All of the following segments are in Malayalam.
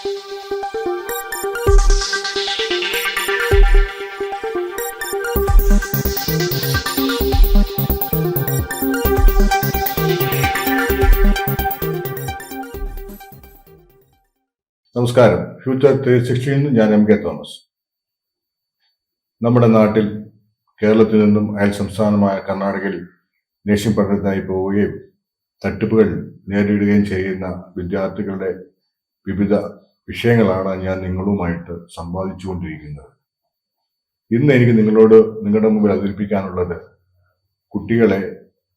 നമസ്കാരം. ഫ്യൂച്ചർ ത്രീ സിക്സ്റ്റീൻ ഞാൻ എം കെ തോമസ്. നമ്മുടെ നാട്ടിൽ കേരളത്തിൽ നിന്നും അയൽ സംസ്ഥാനമായ കർണാടകയിൽ നേഴ്സിംഗ് പഠനത്തിനായി പോവുകയും തട്ടിപ്പുകൾ നേരിടുകയും ചെയ്യുന്ന വിദ്യാർത്ഥികളുടെ വിവിധ വിഷയങ്ങളാണ് ഞാൻ നിങ്ങളുമായിട്ട് സമ്പാദിച്ചുകൊണ്ടിരിക്കുന്നത് ഇന്ന് എനിക്ക് നിങ്ങളോട് നിങ്ങളുടെ മുമ്പിൽ അവതരിപ്പിക്കാനുള്ളത് കുട്ടികളെ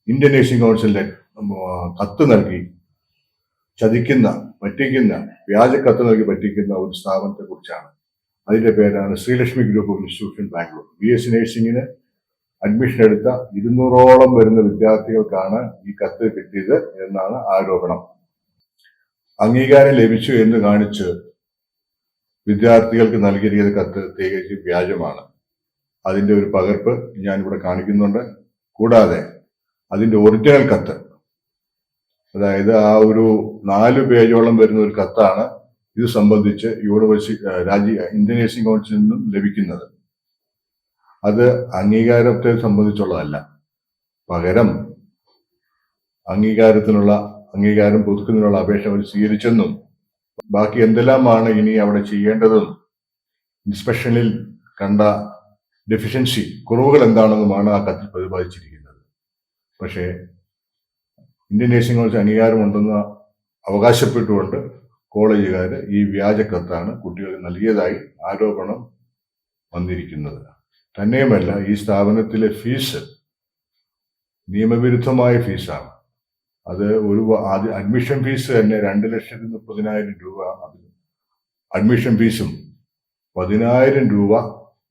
ഇന്ത്യൻ നേഴ്സിംഗ് കൗൺസിലിന്റെ കത്ത് നൽകി ചതിക്കുന്ന പറ്റിക്കുന്ന വ്യാജ കത്ത് നൽകി പറ്റിക്കുന്ന ഒരു സ്ഥാപനത്തെ കുറിച്ചാണ് അതിന്റെ പേരാണ് Sreelakshmi group of institution Bangalore. B S C നഴ്സിംഗിന് admission എടുത്ത ഇരുന്നൂറോളം വരുന്ന വിദ്യാർത്ഥികൾക്കാണ് ഈ കത്ത് കിട്ടിയത് എന്നാണ് ആരോപണം. അംഗീകാരം ലഭിച്ചു എന്ന് കാണിച്ച് വിദ്യാർത്ഥികൾക്ക് നൽകിയിരിക്കുന്ന കത്ത് തികച്ചും വ്യാജമാണ്. അതിന്റെ ഒരു പകർപ്പ് ഞാൻ ഇവിടെ കാണിക്കുന്നുണ്ട്. കൂടാതെ അതിന്റെ ഒറിജിനൽ കത്ത്. അതായത് ആ ഒരു നാല് പേജോളം വരുന്ന ഒരു കത്താണ് ഇത് സംബന്ധിച്ച് യൂണിവേഴ്സിറ്റി രാജ്യ ഇന്ത്യൻ നേഴ്സിംഗ് കൗൺസിലിൽ നിന്നും ലഭിക്കുന്നത്. അത് അംഗീകാരത്തെ സംബന്ധിച്ചുള്ളതല്ല. പകരം അംഗീകാരത്തിനുള്ള അംഗീകാരം പുതുക്കുന്നതിനുള്ള അപേക്ഷ അവർ സ്വീകരിച്ചെന്നും ബാക്കി എന്തെല്ലാമാണ് ഇനി അവിടെ ചെയ്യേണ്ടതും ഇൻസ്പെക്ഷനിൽ കണ്ട ഡെഫിഷ്യൻസി കുറവുകൾ എന്താണെന്നുമാണ് ആ കത്തിൽ പ്രതിപാദിച്ചിരിക്കുന്നത്. പക്ഷേ ഇന്ത്യൻ നേഴ്സിംഗ് കോളേജ് അംഗീകാരമുണ്ടെന്ന് അവകാശപ്പെട്ടുകൊണ്ട് കോളേജുകാർ ഈ വ്യാജ കത്താണ് കുട്ടികൾക്ക് നൽകിയതായി ആരോപണം വന്നിരിക്കുന്നത്. തന്നെയുമല്ല ഈ സ്ഥാപനത്തിലെ ഫീസ് നിയമവിരുദ്ധമായ ഫീസാണ്. അത് ഒരു ആദ്യ അഡ്മിഷൻ ഫീസ് തന്നെ രണ്ട് ലക്ഷത്തി മുപ്പതിനായിരം രൂപ അതിന് അഡ്മിഷൻ ഫീസും പതിനായിരം രൂപ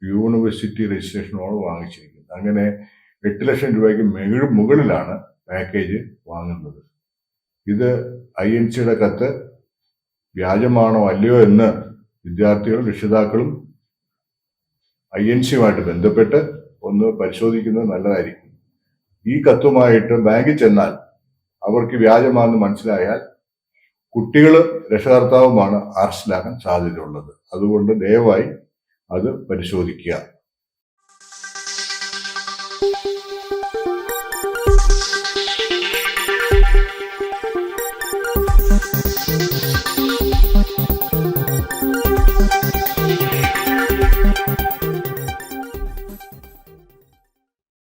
യൂണിവേഴ്സിറ്റി രജിസ്ട്രേഷനോട് വാങ്ങിച്ചിരിക്കുന്നത്. അങ്ങനെ എട്ട് ലക്ഷം രൂപയ്ക്ക് മുകളിലാണ് പാക്കേജ് വാങ്ങുന്നത്. ഇത് ഐ എൻ സിയുടെ കത്ത് വ്യാജമാണോ അല്ലയോ എന്ന് വിദ്യാർത്ഥികളും രക്ഷിതാക്കളും ഐ എൻ സിയുമായിട്ട് ബന്ധപ്പെട്ട് ഒന്ന് പരിശോധിക്കുന്നത് നല്ലതായിരിക്കും. ഈ കത്തുമായിട്ട് ബാങ്കിൽ ചെന്നാൽ അവർക്ക് വ്യാജമാണെന്ന് മനസ്സിലായാൽ കുട്ടികൾ രക്ഷകർത്താവുമാണ് അറസ്റ്റിലാക്കാൻ സാധ്യതയുള്ളത്. അതുകൊണ്ട് ദയവായി അത് പരിശോധിക്കുക.